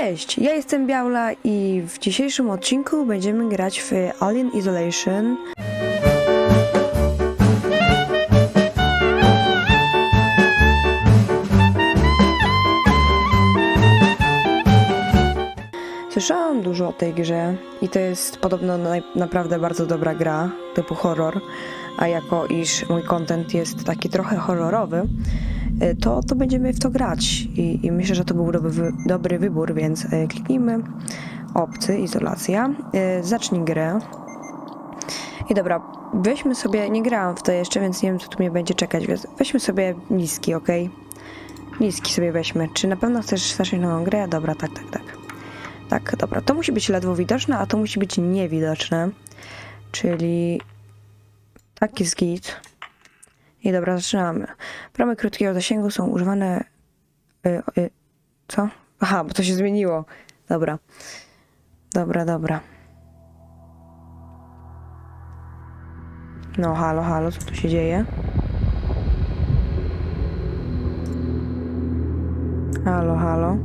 Cześć, ja jestem Biaula i w dzisiejszym odcinku będziemy grać w Alien Isolation. Słyszałam dużo o tej grze i to jest podobno naj- naprawdę bardzo dobra gra typu horror, a jako iż mój content jest taki trochę horrorowy, to, to będziemy w to grać i, i myślę, że to był dobry, dobry wybór, więc y, kliknijmy obcy, izolacja, y, zacznij grę. I dobra, weźmy sobie, nie grałam w to jeszcze, więc nie wiem co tu mnie będzie czekać, więc weźmy sobie niski, ok? Niski sobie weźmy. Czy na pewno chcesz zacząć nową grę? Dobra, tak, tak, tak. Tak, dobra, to musi być ledwo widoczne, a to musi być niewidoczne. Czyli taki jest git. I dobra, zaczynamy. Bramy krótkiego zasięgu są używane. Y, y, co? Aha, bo to się zmieniło. Dobra. Dobra, dobra. No, halo, halo, co tu się dzieje? Halo, halo.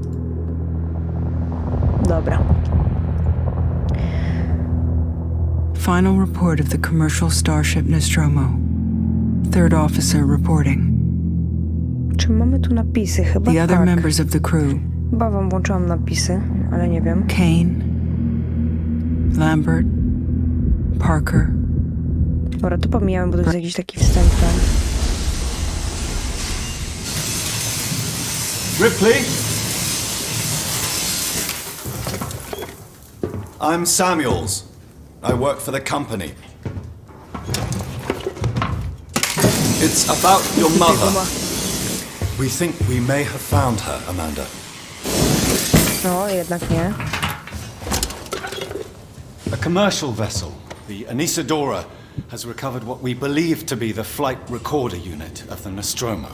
Dobra. Final report of the commercial starship Nostromo. Third officer reporting. Czy mamy tu napisy? Chyba The other tak. members of the crew Chyba wam włączyłam napisy, ale nie wiem. Kane, Lambert, Parker, Dobra, to pomijamy, bo to jest jakiś taki wstęp tam. Ripley? I'm Samuels. I work for the company. It's about your mother. We think we may have found her, Amanda. No, jednak nie. A commercial vessel, the Anisadora, has recovered what we believe to be the flight recorder unit of the Nostromo.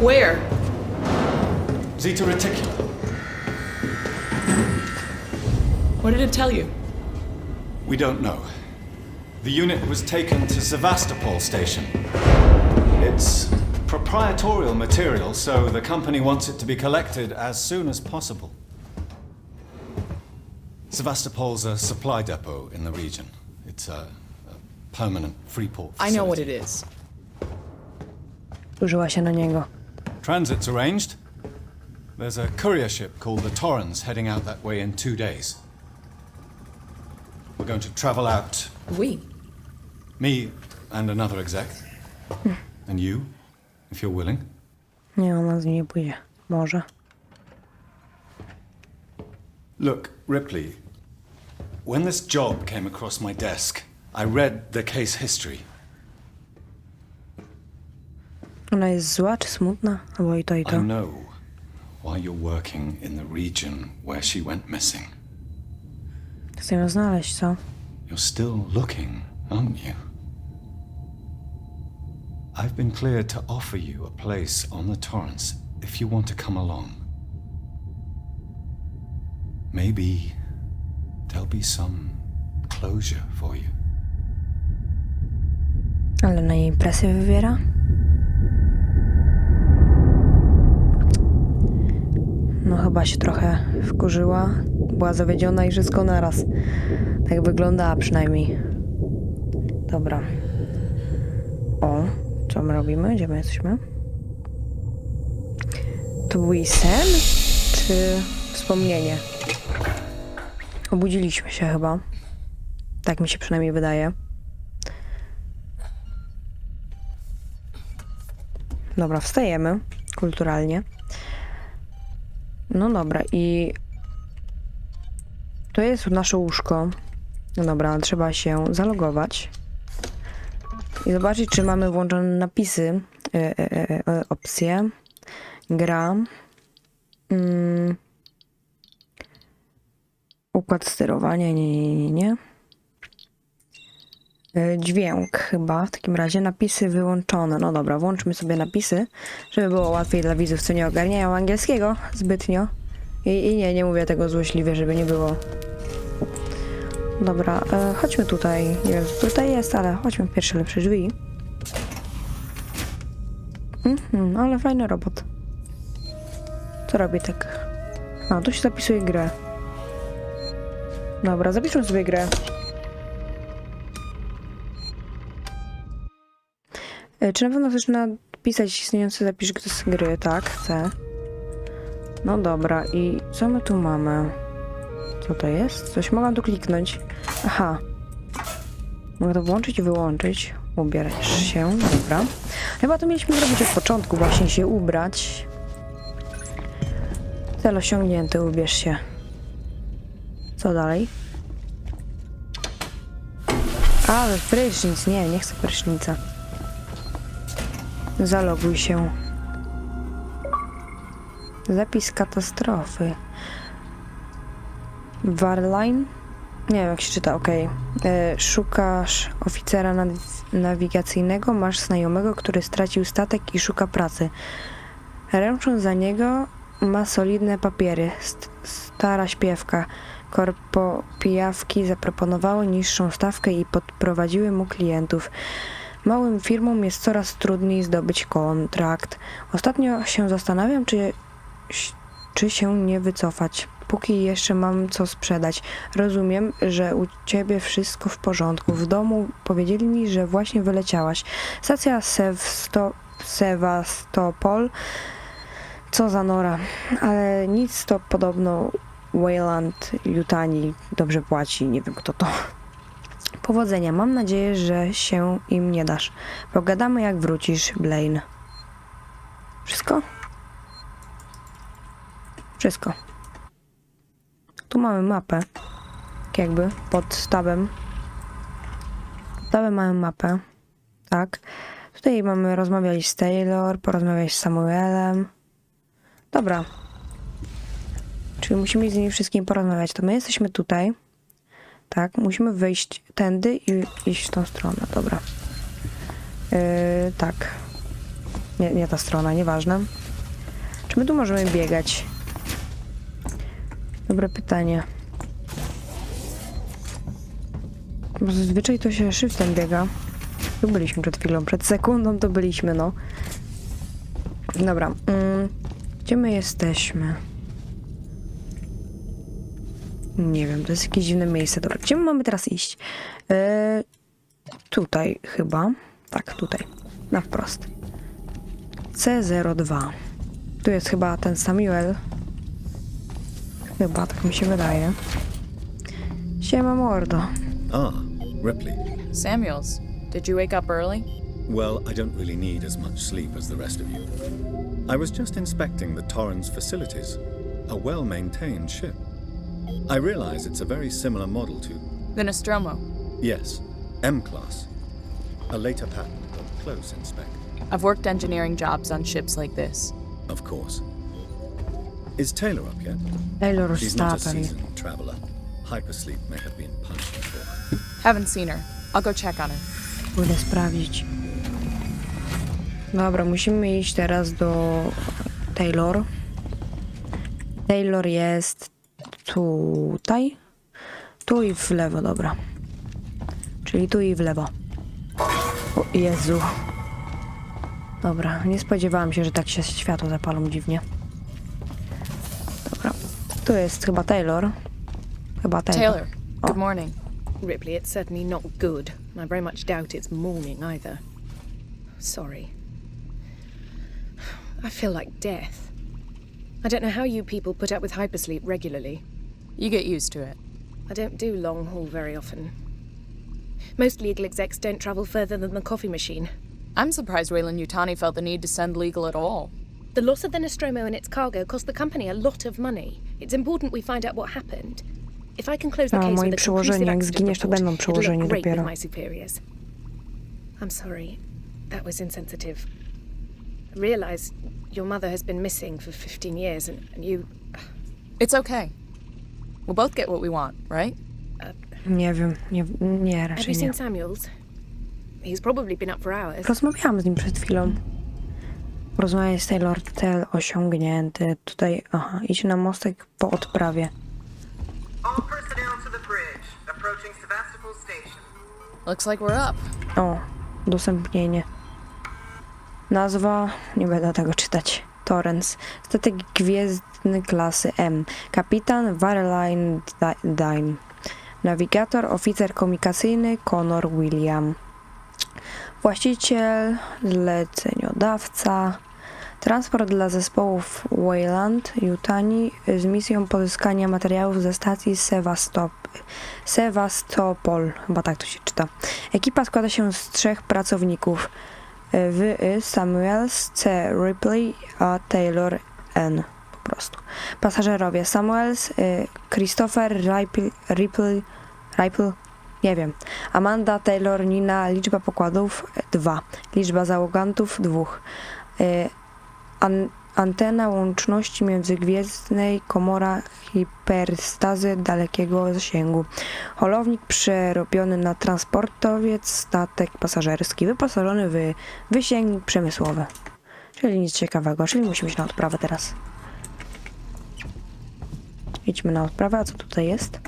Where? Zeta Reticula. What did it tell you? We don't know. The unit was taken to Sevastopol station. It's proprietorial material, so the company wants it to be collected as soon as possible. Sevastopol's a supply depot in the region. It's a, a permanent free port. I know what it is. facility. is. Użyła się na niego. Transit's arranged. There's a courier ship called the Torrens heading out that way in two days. We're going to travel out We. Me and another exec. and you, if you're willing. Nie, ona z nim nie pójdzie. Może. Look, Ripley, when this job came across my desk, I read the case history. Ona jest zła czy smutna? Albo i to, i I know why you're working in the region where she went missing. Chcę ją znaleźć, co? You're still looking, aren't you? I've been cleared to offer you a place on the Torrens if you want to come along. Maybe there'll be some closure for you. Ale na jej presję wywiera? No chyba się trochę wkurzyła. Była zawiedziona i wszystko naraz. Tak wyglądała przynajmniej. Dobra. O, co my robimy? Gdzie my jesteśmy? To był jej sen? Czy wspomnienie? Obudziliśmy się chyba. Tak mi się przynajmniej wydaje. Dobra, wstajemy kulturalnie. No dobra, i to jest nasze łóżko. No dobra, trzeba się zalogować i zobaczyć, czy mamy włączone napisy, e, e, e, opcje, gra, mm, układ sterowania, nie, nie, nie, nie. Dźwięk chyba, w takim razie napisy wyłączone. No dobra, włączmy sobie napisy, żeby było łatwiej dla widzów, co nie ogarniają angielskiego zbytnio. I, i nie, nie mówię tego złośliwie, żeby nie było. Dobra, e, chodźmy tutaj. Nie wiem, co tutaj jest, ale chodźmy w pierwsze lepsze drzwi. Mhm, ale fajny robot. Co robi tak? A, tu się zapisuje grę. Dobra, zapiszmy sobie grę. E, Czy na pewno chcesz napisać istniejący zapisz z gry? Tak, chcę. No dobra, i co my tu mamy? Co to jest? Coś mogę tu kliknąć. Aha. Mogę to włączyć i wyłączyć. Ubierać się, dobra. Chyba to mieliśmy zrobić od początku, właśnie się ubrać. Cel osiągnięty, ubierz się. Co dalej? Ale prysznic, nie, nie chcę prysznica. Zaloguj się. Zapis katastrofy. Warline? Nie wiem jak się czyta, okej. E, Szukasz oficera nawigacyjnego, masz znajomego, który stracił statek i szuka pracy. Ręczą za niego ma solidne papiery. St- stara śpiewka. Korpo pijawki zaproponowały niższą stawkę i podprowadziły mu klientów. Małym firmom jest coraz trudniej zdobyć kontrakt. Ostatnio się zastanawiam, czy, czy się nie wycofać. Póki jeszcze mam co sprzedać. Rozumiem, że u ciebie wszystko w porządku. W domu powiedzieli mi, że właśnie wyleciałaś. Stacja Sevastopol. Co za nora. Ale nic to podobno Wayland Yutani dobrze płaci. Nie wiem kto to. Powodzenia. Mam nadzieję, że się im nie dasz. Pogadamy jak wrócisz, Blaine. Wszystko? Wszystko. Tu mamy mapę. Tak jakby pod tabem. Pod tabem mamy mapę. Tak. Tutaj mamy rozmawiać z Taylor, porozmawiać z Samuelem. Dobra. Czyli musimy z nimi wszystkim porozmawiać. To my jesteśmy tutaj. Tak, musimy wyjść tędy i iść w tą stronę. Dobra. Yy, tak. Nie, nie ta strona, nieważne. Czy my tu możemy biegać? Dobre pytanie. Bo zazwyczaj to się shiftem biega. Tu byliśmy przed chwilą, przed sekundą to byliśmy, no. Dobra. Mm, gdzie my jesteśmy? Nie wiem, to jest jakieś dziwne miejsce. Dobra, gdzie my mamy teraz iść? Yy, tutaj chyba. Tak, tutaj. Na wprost. C02. Tu jest chyba ten Samuel. Chyba, tak mi się wydaje. Siema mordo. Ah, Ripley. Samuels, did you wake up early? Well, I don't really need as much sleep as the rest of you. I was just inspecting the Torrens facilities. A well maintained ship. I realize it's a very similar model to, The Nostromo. yes, M Class. A later pattern on close inspect, I've worked engineering jobs on ships like this. of course. Is Taylor up yet? Taylor She's not a seasoned traveler. Hypersleep may have been punched for her. Haven't seen her. I'll go check on her. Pójdę sprawdzić. Dobra, musimy iść teraz do Taylor. Taylor jest tutaj. Tu i w lewo, dobra. Czyli tu i w lewo. O Jezu. Dobra, nie spodziewałam się, że tak się światło zapalą dziwnie. Dobra. Tu jest chyba Taylor. Chyba Taylor. Taylor, good morning. Ripley, it's certainly not good. I very much doubt it's morning either. Sorry. I feel like death. I don't know how you people put up with hypersleep regularly. You get used to it. I don't do long haul very often. Most legal execs don't travel further than the coffee machine. I'm surprised Wayland Yutani felt the need to send legal at all. The loss of the Nostromo and its cargo cost the company a lot of money. It's important we find out what happened. If I can close the A, case moi with a przełożeni, conclusive jak accident zginiesz, to report, będą it'll przełożeni look great with dopiero. my superiors. I'm sorry. That was insensitive. I realize your mother has been missing for 15 years and, and you... It's okay. We'll both get what we want, right? Uh, nie wiem, nie, nie Have you raczej nie. seen Samuels? He's probably been up for hours. Rozmawiałam z nim przed chwilą. Rozmawiać z Taylor, cel osiągnięty. Tutaj, aha, idź na mostek po odprawie. Looks like we're up. O, udostępnienie. Nazwa, nie będę tego czytać. Torrens. Statek gwiezdny klasy M. Kapitan Vareline Dine. Nawigator, oficer komunikacyjny Connor William. Właściciel, zleceniodawca. Transport dla zespołów Wayland, Yutani z misją pozyskania materiałów ze stacji Sevastop Sevastopol. Chyba tak to się czyta. Ekipa składa się z trzech pracowników. W. Samuels, C. Ripley, a Taylor N. Po prostu. Pasażerowie Samuels, y, Christopher Ripley, Ripley, Ripley, nie wiem. Amanda, Taylor, Nina, liczba pokładów 2, liczba załogantów 2. An, antena łączności międzygwiezdnej, komora hiperstazy dalekiego zasięgu. Holownik przerobiony na transportowiec, statek pasażerski, wyposażony w wysięgnik przemysłowy. Czyli nic ciekawego, czyli musimy iść na odprawę teraz. Idźmy na odprawę, a co tutaj jest?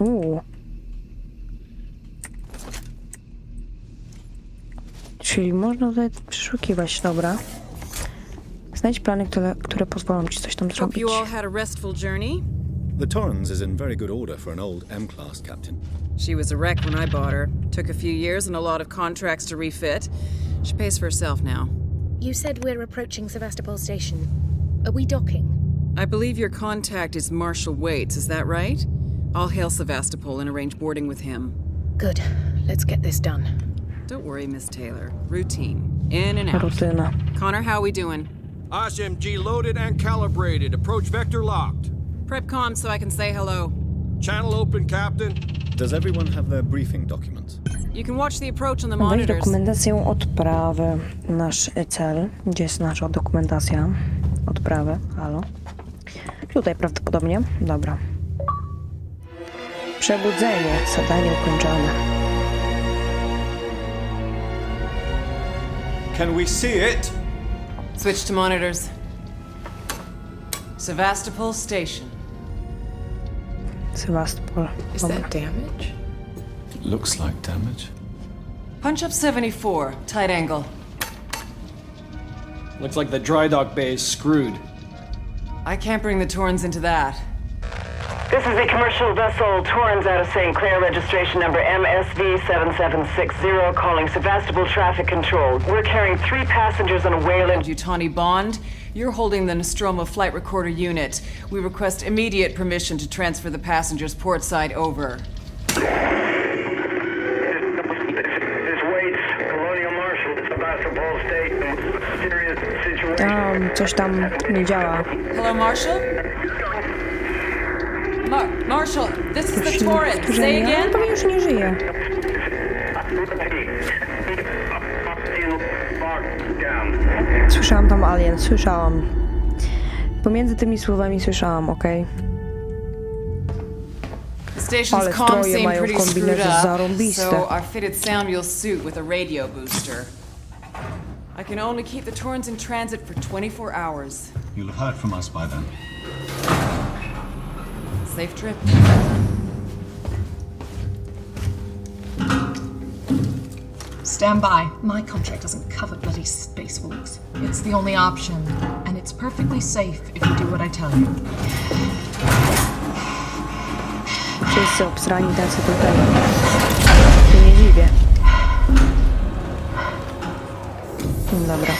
Uuu. Czyli można tutaj przeszukiwać, dobra. Znajdź plany, które, które pozwolą ci coś tam zrobić. you all had a restful journey. The Torrens is in very good order for an old M-class captain. She was a wreck when I bought her. Took a few years and a lot of contracts to refit. She pays for herself now. You said we're approaching Sevastopol Station. Are we docking? I believe your contact is Marshall Waits, is that right? I'll hail Sevastopol and arrange boarding with him. Good. Let's get this done. Don't worry, Miss Taylor. Routine. In and out. Rutyna. Connor, how we doing? SMG loaded and calibrated. Approach vector locked. Prep comm so I can say hello. Channel open, Captain. Does everyone have their briefing documents? You can watch the approach on the Weź monitors. dokumentację odprawy. Nasz cel. Gdzie jest nasza dokumentacja? Odprawy. Halo. Tutaj prawdopodobnie. Dobra. Przebudzenie. Zadanie ukończone. Can we see it? Switch to monitors. Sevastopol Station. Sevastopol. Is Dobra. that damage? Looks like damage. Punch up 74, tight angle. Looks like the dry dock bay is screwed. I can't bring the Torrens into that. This is a commercial vessel, Torrens out of St. Clair, registration number MSV 7760, calling Sevastopol Traffic Control. We're carrying three passengers on a Wayland. Yutani Bond, you're holding the Nostromo flight recorder unit. We request immediate permission to transfer the passengers portside over. This Waits, Colonial Marshal, Sebastopol State, serious situation. Tam coś tam nie działa. Hello, Marshall? Mar- Marshall, this is the Torrens. Say Powtórzenie. On again? pewnie już nie żyje. Locked down. Słyszałam tam alien, słyszałam. Pomiędzy tymi słowami słyszałam, okej? The station's Ale comms stroje seem mają pretty screwed kombinezon up, zarąbiste. so I fitted Samuel's suit with a radio booster. I can only keep the Torrens in transit for 24 hours. You'll have heard from us by then. Safe trip. Stand by. My contract doesn't cover bloody spacewalks. It's the only option, and it's perfectly safe if you do what I tell you. Wszyscy obsrani tacy tutaj. Się nie dziwię. Dobra.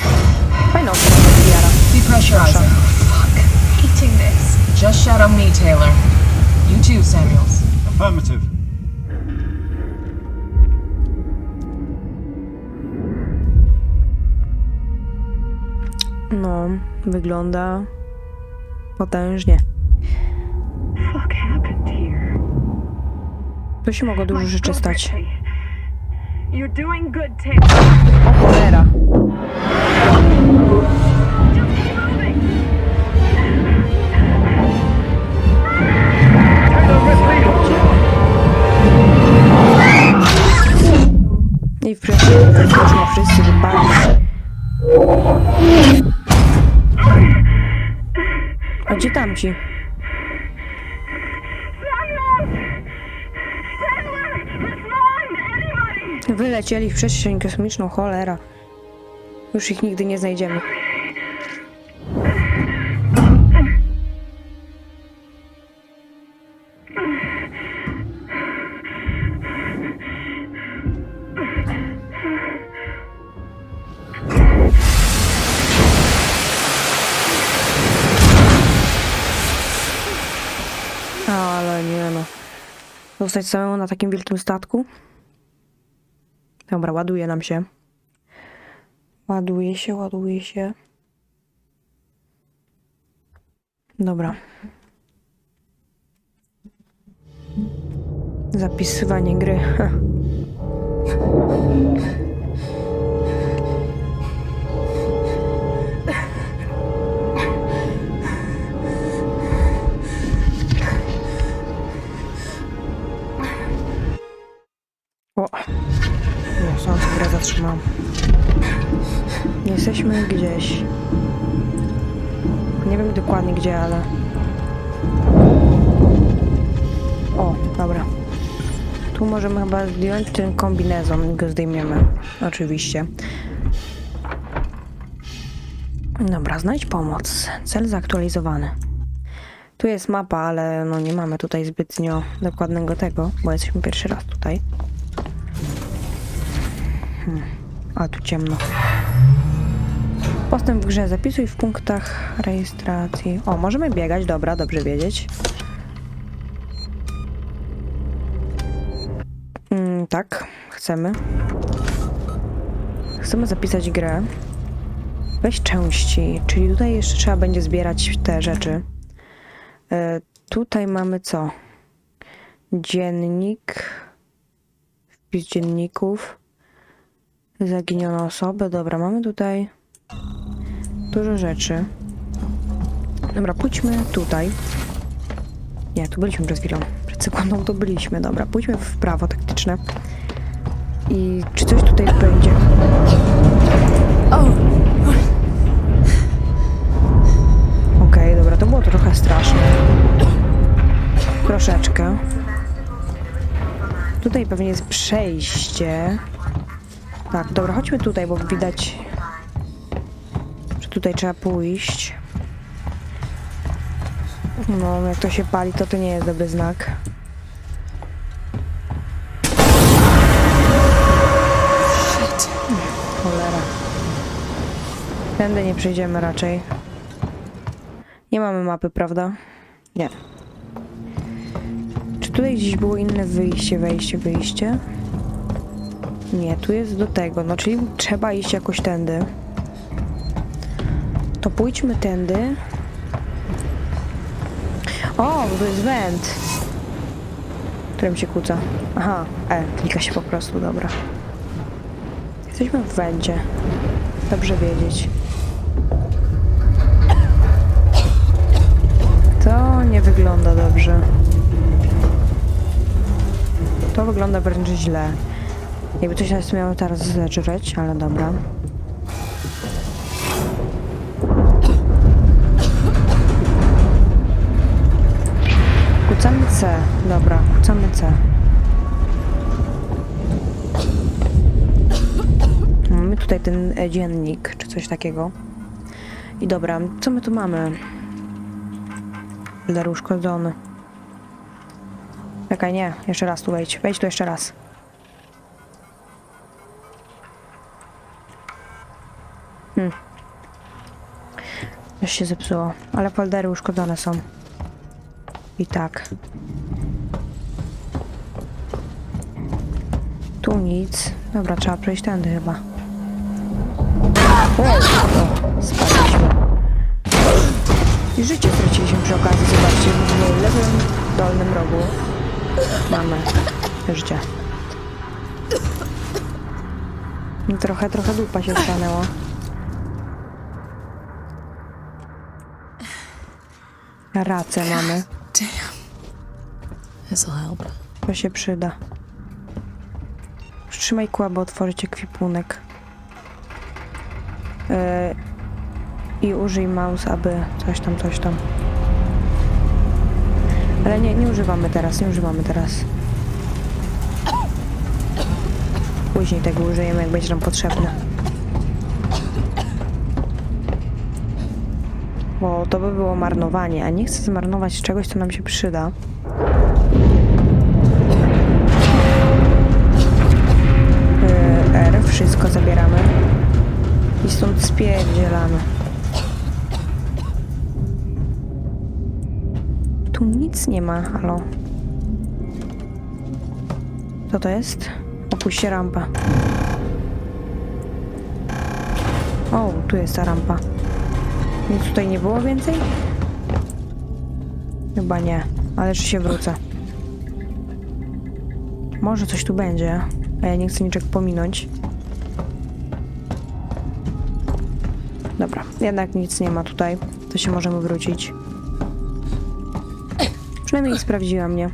Fajna osoba wiara. Depressurize. Fuck. Hating this. Just shadow me, Taylor. You too, Samuels. Affirmative. No, wygląda potężnie. Fuck happened here? Tu się mogło dużo rzeczy stać. O cholera. I wreszcie można wszyscy wypalić. A gdzie tamci? Wylecieli w przestrzeń kosmiczną, cholera. Już ich nigdy nie znajdziemy. Zostać samemu na takim wielkim statku? Dobra, ładuje nam się. Ładuje się, ładuje się. Dobra. Zapisywanie gry. Sam grę zatrzymałam. Jesteśmy gdzieś. Nie wiem dokładnie gdzie, ale... O, dobra. Tu możemy chyba zdjąć ten kombinezon i go zdejmiemy. Oczywiście. Dobra, znajdź pomoc. Cel zaktualizowany. Tu jest mapa, ale no nie mamy tutaj zbytnio dokładnego tego, bo jesteśmy pierwszy raz tutaj. A tu ciemno. Postęp w grze zapisuj w punktach rejestracji. O, możemy biegać, dobra, dobrze wiedzieć. Mm, tak, chcemy. Chcemy zapisać grę. Weź części, czyli tutaj jeszcze trzeba będzie zbierać te rzeczy. E, tutaj mamy co? Dziennik. Wpis dzienników. Zaginione osoby. Dobra, mamy tutaj dużo rzeczy. Dobra, pójdźmy tutaj. Nie, tu byliśmy przed chwilą. Przed sekundą to byliśmy. Dobra, pójdźmy w prawo taktyczne. I czy coś tutaj będzie? Okej, dobra, to było trochę straszne. Troszeczkę. Tutaj pewnie jest przejście. Tak, dobra, chodźmy tutaj, bo widać, że tutaj trzeba pójść. No, jak to się pali, to to nie jest dobry znak. Cholera. Tędy nie przejdziemy raczej. Nie mamy mapy, prawda? Nie. Czy tutaj gdzieś było inne wyjście, wejście, wyjście? Nie, tu jest do tego, no czyli trzeba iść jakoś tędy. To pójdźmy tędy. O, to jest węd. Którym się kłóca. Aha, E, klika się po prostu, dobra. Jesteśmy w wędzie. Dobrze wiedzieć. To nie wygląda dobrze. To wygląda wręcz źle. Jakby coś nas miało teraz zeżreć, ale dobra. Kucamy C. Dobra, kucamy C. Mamy tutaj ten e, dziennik, czy coś takiego. I dobra, co my tu mamy? Ler uszkodzony. Czekaj, nie, jeszcze raz tu wejdź. Wejdź tu jeszcze raz. Już się zepsuło, ale foldery uszkodzone są. I tak. Tu nic. Dobra, trzeba przejść tędy chyba. O, o, spadliśmy. I życie straciliśmy przy okazji. Zobaczcie, w lewym dolnym rogu mamy życie. Trochę, trochę dupa się stanęło. Racę mamy. This'll help. To się przyda. Trzymaj kół, aby otworzyć ekwipunek. Yy, I użyj mouse, aby coś tam, coś tam. Ale nie, nie używamy teraz, nie używamy teraz. Później tego użyjemy, jak będzie nam potrzebne. Bo to by było marnowanie, a nie chcę zmarnować czegoś, co nam się przyda. Yy, R, wszystko zabieramy. I stąd spierdzielamy. Tu nic nie ma, halo. Co to jest? Opuść rampę. O, tu jest ta rampa. Nic tutaj nie było więcej? Chyba nie, ale czy się wrócę. Może coś tu będzie, a ja nie chcę niczego pominąć. Dobra, jednak nic nie ma tutaj, to się możemy wrócić. Przynajmniej sprawdziła mnie,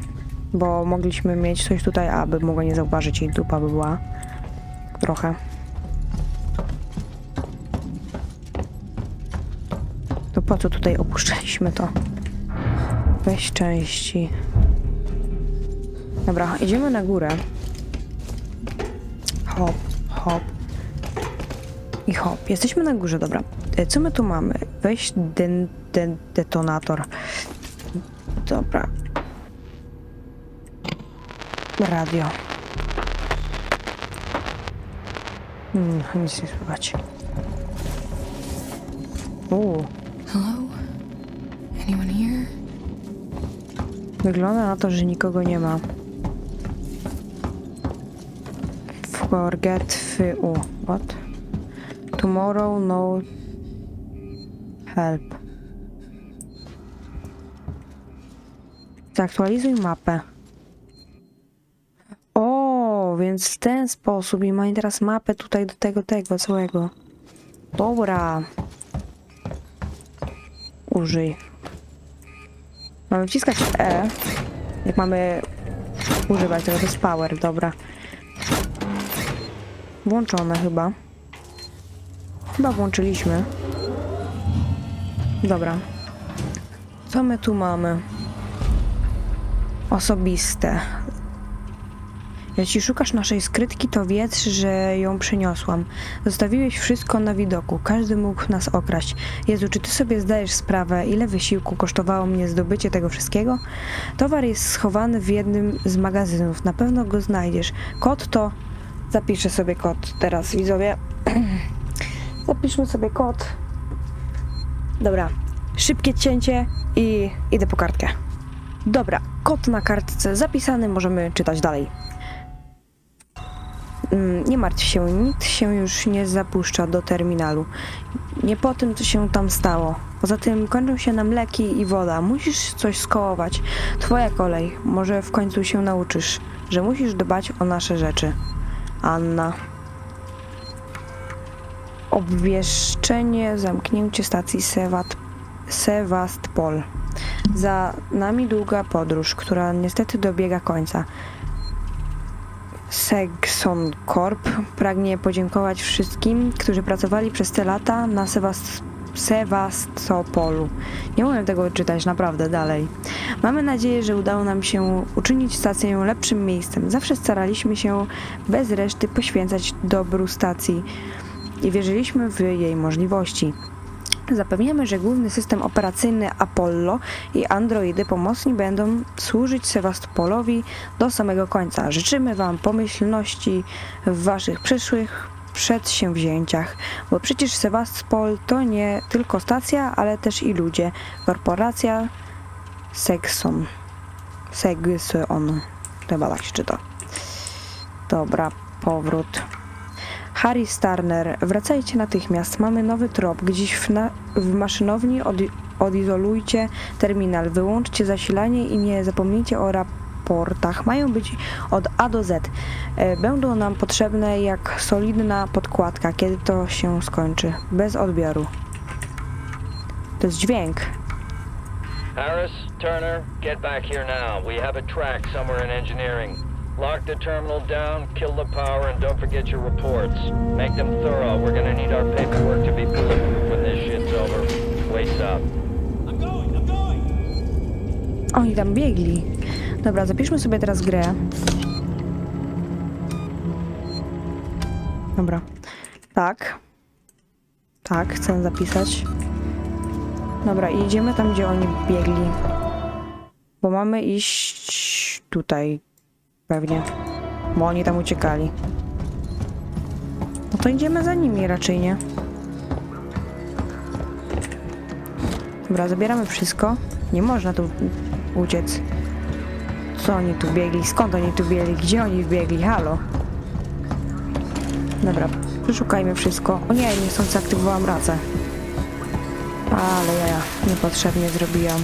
bo mogliśmy mieć coś tutaj, aby mogła nie zauważyć i dupa by była. Trochę. Co tutaj opuszczaliśmy to? Weź części. Dobra, idziemy na górę. Hop, hop. I hop. Jesteśmy na górze, dobra. E, Co my tu mamy? Weź den, den, detonator. Dobra. Radio. Hmm, nic nie słychać. Uuu. Wygląda na to, że nikogo nie ma. Forget fy... U. What? Tomorrow no... Help. Zaktualizuj mapę. O, więc w ten sposób i mamy teraz mapę tutaj do tego, tego całego. Dobra. Użyj. Mamy wciskać E. Jak mamy używać tego, to jest power, dobra. Włączone chyba. Chyba włączyliśmy. Dobra. Co my tu mamy? Osobiste. Jeśli szukasz naszej skrytki, to wiedz, że ją przyniosłam. Zostawiłeś wszystko na widoku. Każdy mógł nas okraść. Jezu, czy ty sobie zdajesz sprawę, ile wysiłku kosztowało mnie zdobycie tego wszystkiego? Towar jest schowany w jednym z magazynów. Na pewno go znajdziesz. Kod to... Zapiszę sobie kod teraz, widzowie. Zapiszmy sobie kod. Dobra. Szybkie cięcie i idę po kartkę. Dobra, kod na kartce zapisany, możemy czytać dalej. Mm, Nie martw się, nikt się już nie zapuszcza do terminalu. Nie po tym, co się tam stało. Poza tym kończą się nam leki i woda. Musisz coś skołować. Twoja kolej. Może w końcu się nauczysz, że musisz dbać o nasze rzeczy. Anna. Obwieszczenie, zamknięcie stacji Sewat, Sewastpol. Za nami długa podróż, która niestety dobiega końca. Segson Corp pragnie podziękować wszystkim, którzy pracowali przez te lata na Sewast Sewastopolu. Nie umiem tego czytać naprawdę dalej. Mamy nadzieję, że udało nam się uczynić stację lepszym miejscem. Zawsze staraliśmy się bez reszty poświęcać dobru stacji i wierzyliśmy w jej możliwości. Zapewniamy, że główny system operacyjny Apollo i androidy pomocni będą służyć Sewastopolowi do samego końca. Życzymy Wam pomyślności w Waszych przyszłych przedsięwzięciach, bo przecież Sewastopol to nie tylko stacja, ale też i ludzie. Korporacja Sexon. Segson. Chyba tak się czyta. Dobra, powrót. Harry Starner, wracajcie natychmiast. Mamy nowy trop. Gdzieś w, na, w maszynowni od, odizolujcie terminal, wyłączcie zasilanie i nie zapomnijcie o raportach. Mają być od A do Z. E, Będą nam potrzebne jak solidna podkładka, kiedy to się skończy. Bez odbioru. To jest dźwięk. Harris, Turner, get back here now. We have a track somewhere in engineering. Lock the terminal down, kill the power, and don't forget your reports. Make them thorough. We're gonna need our paperwork to be bulletproof when this shit's over. Waits up. Oni tam biegli. Dobra, zapiszmy sobie teraz grę. Dobra. Tak. Tak, chcę zapisać. Dobra, i idziemy tam, gdzie oni biegli. Bo mamy iść tutaj. Pewnie. Bo oni tam uciekali. No to idziemy za nimi raczej, nie? Dobra, zabieramy wszystko. Nie można tu uciec. Co oni tu biegli? Skąd oni tu biegli? Gdzie oni wbiegli? Halo? Dobra, przeszukajmy wszystko. O nie, niechcący aktywowałam racę. Ale ja, ja niepotrzebnie zrobiłam.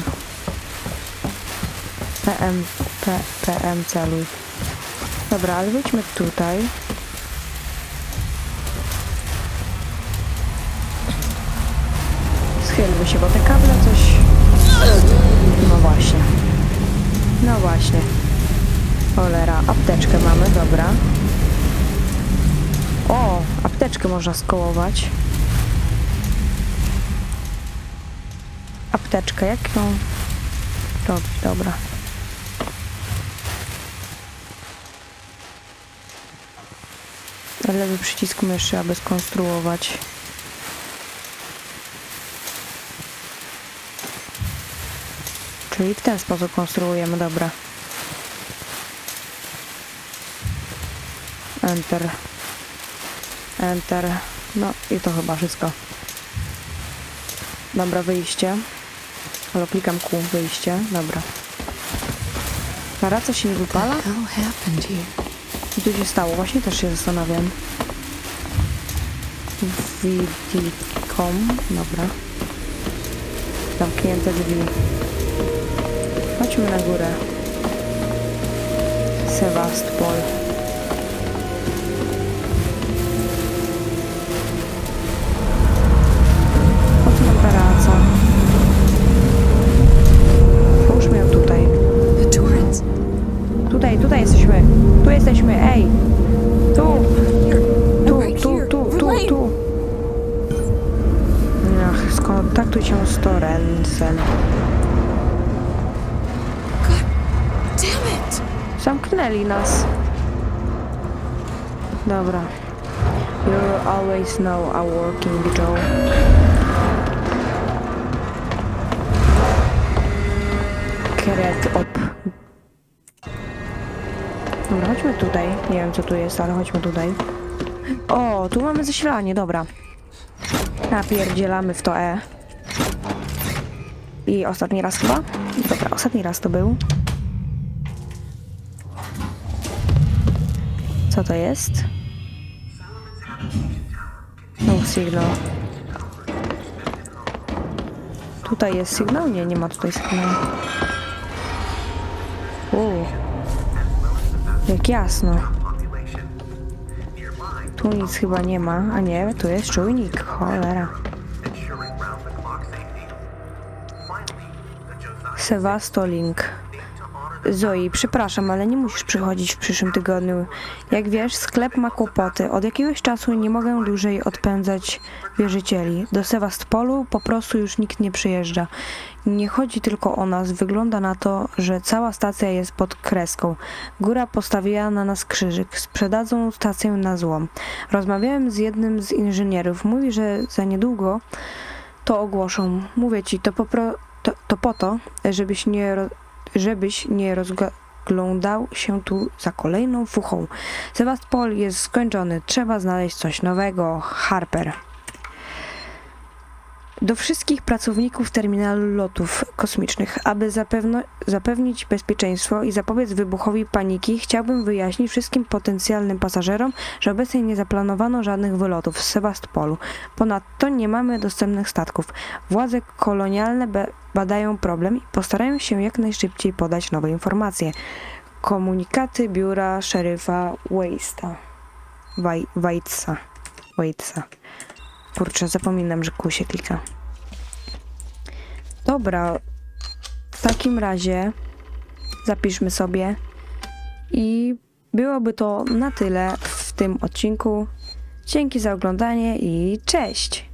PM, PM celuj. Dobra, ale wróćmy tutaj. Schylmy się, bo te kable coś... No właśnie. No właśnie. Cholera, apteczkę mamy, dobra. O, apteczkę można skołować. Apteczkę, jak ją robić? Dobra. Lewy przycisk myszy, aby skonstruować. Czyli w ten sposób konstruujemy, dobra. Enter. Enter. No i to chyba wszystko. Dobra, wyjście. Ale klikam Q, wyjście. Dobra. Karaca się nie wypala? Co tu się stało? Właśnie też się zastanawiam. VD.com. Dobra. Zamknięte drzwi. Chodźmy na górę. Sevastopol. Tu jesteśmy, ej! Tu! Tu, tu, tu, tu, tu! Ach, skontaktuj się z Torrensem. Zamknęli nas. Dobra. You always know a working Joe. Kret chodźmy tutaj. Nie wiem co tu jest, ale chodźmy tutaj. O, tu mamy zasilanie, dobra. Napierdzielamy w to E. I ostatni raz chyba? Dobra, ostatni raz to był. Co to jest? No sygnał. Tutaj jest sygnał? Nie, nie ma tutaj sygnału. Uuu. Jak jasno. Tu nic chyba nie ma, a nie, tu jest czujnik, cholera. Sevastolink. Zoe, przepraszam, ale nie musisz przychodzić w przyszłym tygodniu. Jak wiesz, sklep ma kłopoty. Od jakiegoś czasu nie mogę dłużej odpędzać wierzycieli. Do Sewastopolu po prostu już nikt nie przyjeżdża. Nie chodzi tylko o nas. Wygląda na to, że cała stacja jest pod kreską. Góra postawiła na nas krzyżyk. Sprzedadzą stację na złom. Rozmawiałem z jednym z inżynierów. Mówi, że za niedługo to ogłoszą. Mówię ci, to po, pro, to, to po to, żebyś nie, żebyś nie rozglądał się tu za kolejną fuchą. Sewastopol jest skończony. Trzeba znaleźć coś nowego. Harper. Do wszystkich pracowników terminalu lotów kosmicznych, aby zapewno, zapewnić bezpieczeństwo i zapobiec wybuchowi paniki, chciałbym wyjaśnić wszystkim potencjalnym pasażerom, że obecnie nie zaplanowano żadnych wylotów z Sewastopolu. Ponadto nie mamy dostępnych statków. Władze kolonialne badają problem i postarają się jak najszybciej podać nowe informacje. Komunikaty biura szeryfa Waitsa. Waitsa. Waitsa. Kurczę, zapominam, że Q się klika. Dobra, w takim razie zapiszmy sobie i byłoby to na tyle w tym odcinku. Dzięki za oglądanie i cześć!